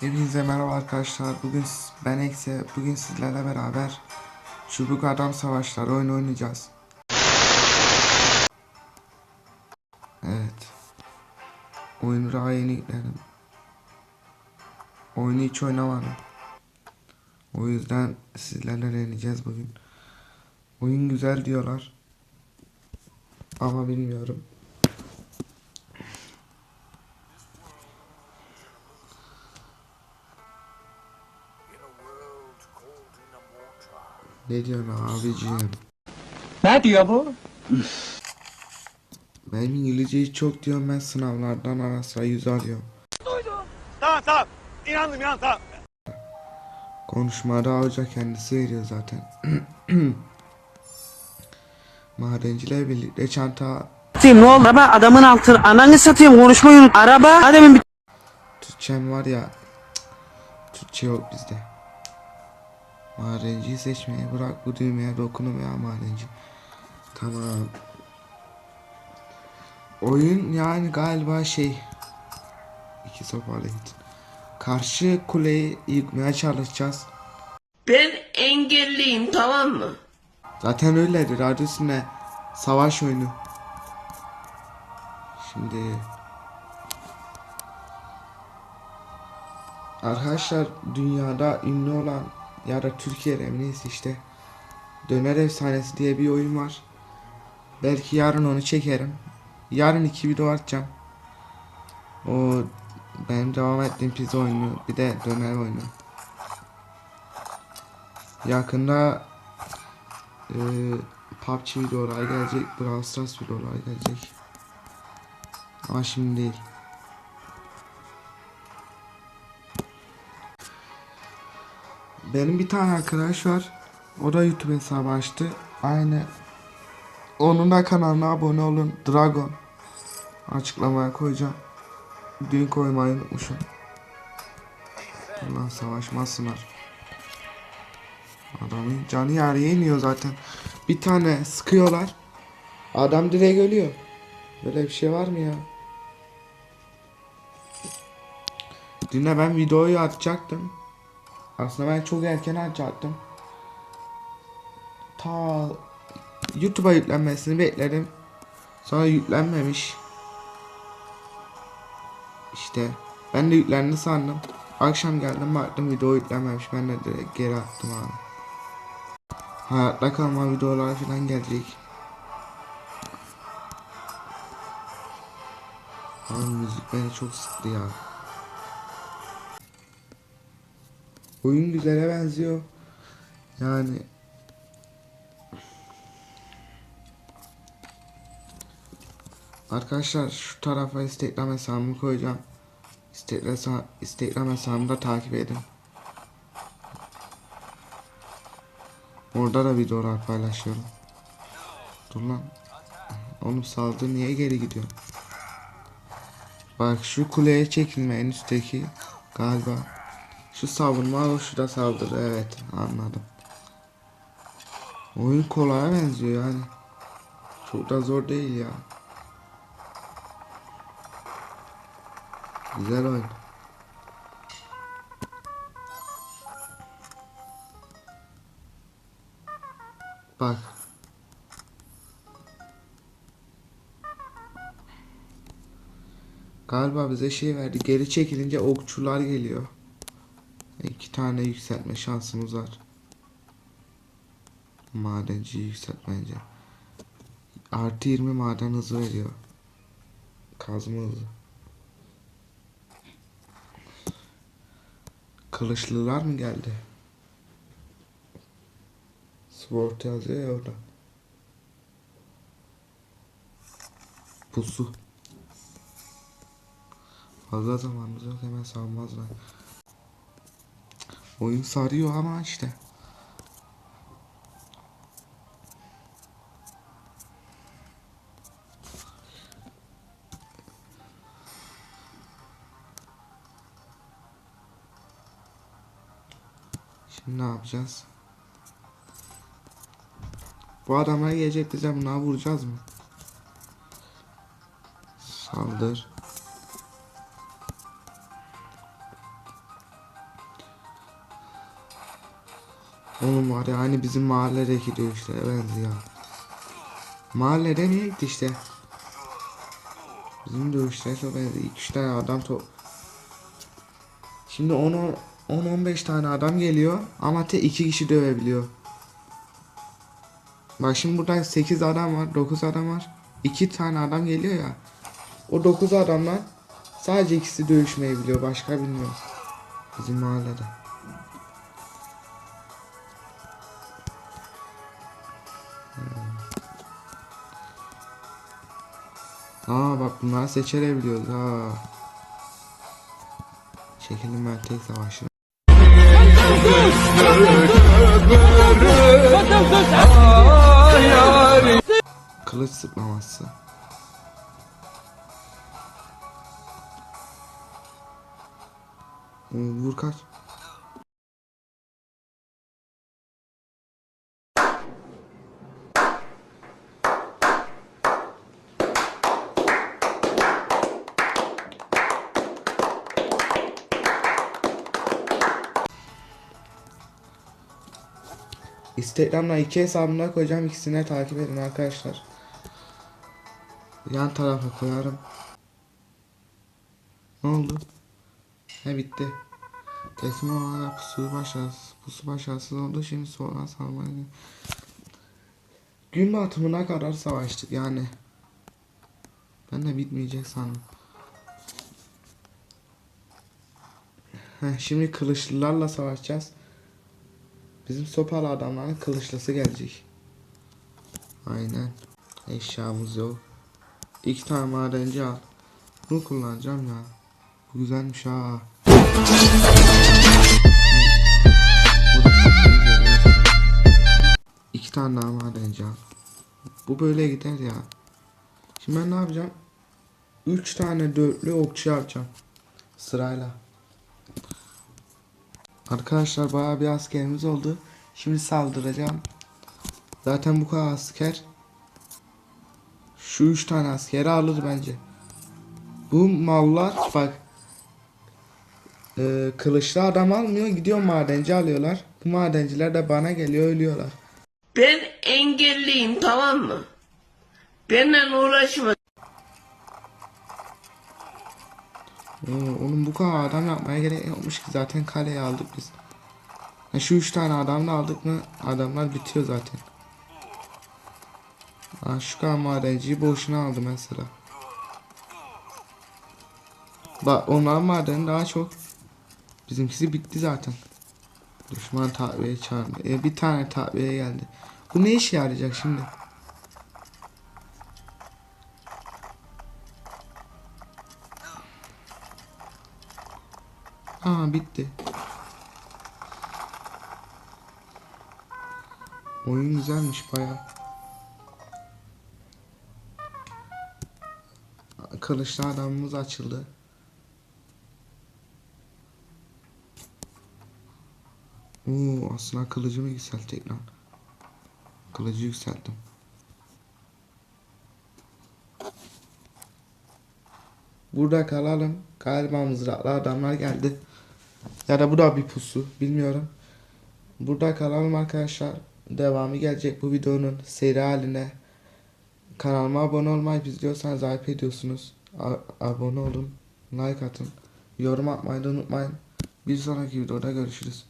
Hepinize merhaba arkadaşlar. Bugün ben Ekse. Bugün sizlerle beraber Çubuk Adam Savaşları oyunu oynayacağız. Evet. Oyunu daha yeni yükledim. Oyunu hiç oynamadım. O yüzden sizlerle deneyeceğiz bugün. Oyun güzel diyorlar. Ama bilmiyorum. Ne diyorsun abiciğim? Ne diyor bu? Benim İngilizceyi çok diyorum ben sınavlardan ara sıra yüz alıyorum. Tamam tamam. İnandım inandım tamam. Konuşmada hoca kendisi veriyor zaten. Madenciler birlikte çanta Satayım ne oldu? Araba adamın altı. Ananı satayım konuşmayı unut. Araba adamın bir Türkçem var ya cık, Türkçe yok bizde. Madenciyi seçmeye bırak bu düğmeye dokunum ya madenci. Tamam. Oyun yani galiba şey iki sopayla git. Karşı kuleyi yıkmaya çalışacağız. Ben engelliyim tamam mı? Zaten öyledir adı üstünde savaş oyunu. Şimdi Arkadaşlar dünyada ünlü olan ya da Türkiye'de mi neyse işte Döner Efsanesi diye bir oyun var. Belki yarın onu çekerim. Yarın iki video atacağım. O benim devam ettiğim pizza oyunu bir de döner oyunu. Yakında ee, PUBG videolar gelecek, Brawl Stars videolar gelecek. Ama şimdi değil. Benim bir tane arkadaş var. O da YouTube hesabı açtı. Aynı. Onun da kanalına abone olun. Dragon. Açıklamaya koyacağım. Dün koymayı unutmuşum. Ulan savaşmazsınlar. Adamın canı yarıya iniyor zaten. Bir tane sıkıyorlar. Adam direkt ölüyor. Böyle bir şey var mı ya? Dün de ben videoyu atacaktım. Aslında ben çok erken atacaktım. Ta YouTube'a yüklenmesini bekledim. Sonra yüklenmemiş. İşte ben de yüklendi sandım. Akşam geldim baktım video yüklenmemiş. Ben de direkt geri attım abi. Hayatta kalma videolar falan gelecek. Abi müzik beni çok sıktı ya. Oyun güzele benziyor. Yani Arkadaşlar şu tarafa Instagram hesabımı koyacağım. Instagram, Instagram hesabımı da takip edin. Orada da videolar paylaşıyorum. Dur lan. Oğlum saldır niye geri gidiyor? Bak şu kuleye çekilme en üstteki galiba. Şu savunma şu da saldırı evet anladım. Oyun kolaya benziyor yani. Çok da zor değil ya. Güzel oyun. Bak. Galiba bize şey verdi. Geri çekilince okçular geliyor. İki tane yükseltme şansımız var. Madenci yükseltmence. Artı 20 maden hızı veriyor. Kazma hızı. Kılıçlılar mı geldi? Sword yazıyor ya orada. Pusu. Fazla zamanımız yok hemen savunmazlar. Oyun sarıyor ama işte. Şimdi ne yapacağız? Bu adamlar gelecek bize bunları vuracağız mı? Saldır. Oğlum var ya hani bizim mahalledeki dövüşlere benziyor. Mahallede niye gitti işte? Bizim dövüşlere çok benziyor. 2-3 tane adam top. Şimdi 10 10-15 tane adam geliyor ama tek 2 kişi dövebiliyor. Bak şimdi burada 8 adam var, 9 adam var. 2 tane adam geliyor ya. O 9 adamdan sadece ikisi dövüşmeyi biliyor, başka bilmiyor. Bizim mahallede. Aa bak bunları seçebiliyoruz ha. Çekelim ben tek savaşını. Kılıç sıklaması. Vur kaç. Instagram'dan iki hesabımda koyacağım ikisine takip edin arkadaşlar. Yan tarafa koyarım. Ne oldu? He bitti. Teslim olarak pusu başarısız, pusu başarısız oldu. Şimdi sonra salmaya Gün batımına kadar savaştık yani. Ben de bitmeyecek sandım. Heh, şimdi kılıçlılarla savaşacağız. Bizim sopalı adamların kılıçlısı gelecek. Aynen. Eşyamız yok. İki tane madenci al. Bunu kullanacağım ya. Bu güzelmiş ha. İki tane daha madenci al. Bu böyle gider ya. Şimdi ben ne yapacağım? Üç tane dörtlü okçu yapacağım. Sırayla. Arkadaşlar bayağı bir askerimiz oldu. Şimdi saldıracağım. Zaten bu kadar asker. Şu üç tane askeri alır bence. Bu mallar bak. E, kılıçlı adam almıyor gidiyor madenci alıyorlar. Bu madenciler de bana geliyor ölüyorlar. Ben engelliyim tamam mı? Benimle uğraşma. Oğlum bu kadar adam yapmaya gerek yokmuş ki zaten kaleyi aldık biz. Şu üç tane adam da aldık mı adamlar bitiyor zaten. Şu kadar madenciyi boşuna aldı mesela. Bak onların madeni daha çok. Bizimkisi bitti zaten. Düşman takviye çağırdı. E, bir tane takviye geldi. Bu ne işe yarayacak şimdi? Aa bitti. Oyun güzelmiş baya. Kılıçlı adamımız açıldı. Oo aslında kılıcımı yükseltecek lan. Kılıcı yükselttim. Burada kalalım. Galiba mızraklı adamlar geldi. Ya da bu da bir pusu. Bilmiyorum. Burada kalalım arkadaşlar. Devamı gelecek bu videonun seri haline. Kanalıma abone olmayı izliyorsanız ayıp ediyorsunuz. A- abone olun. Like atın. Yorum atmayı da unutmayın. Bir sonraki videoda görüşürüz.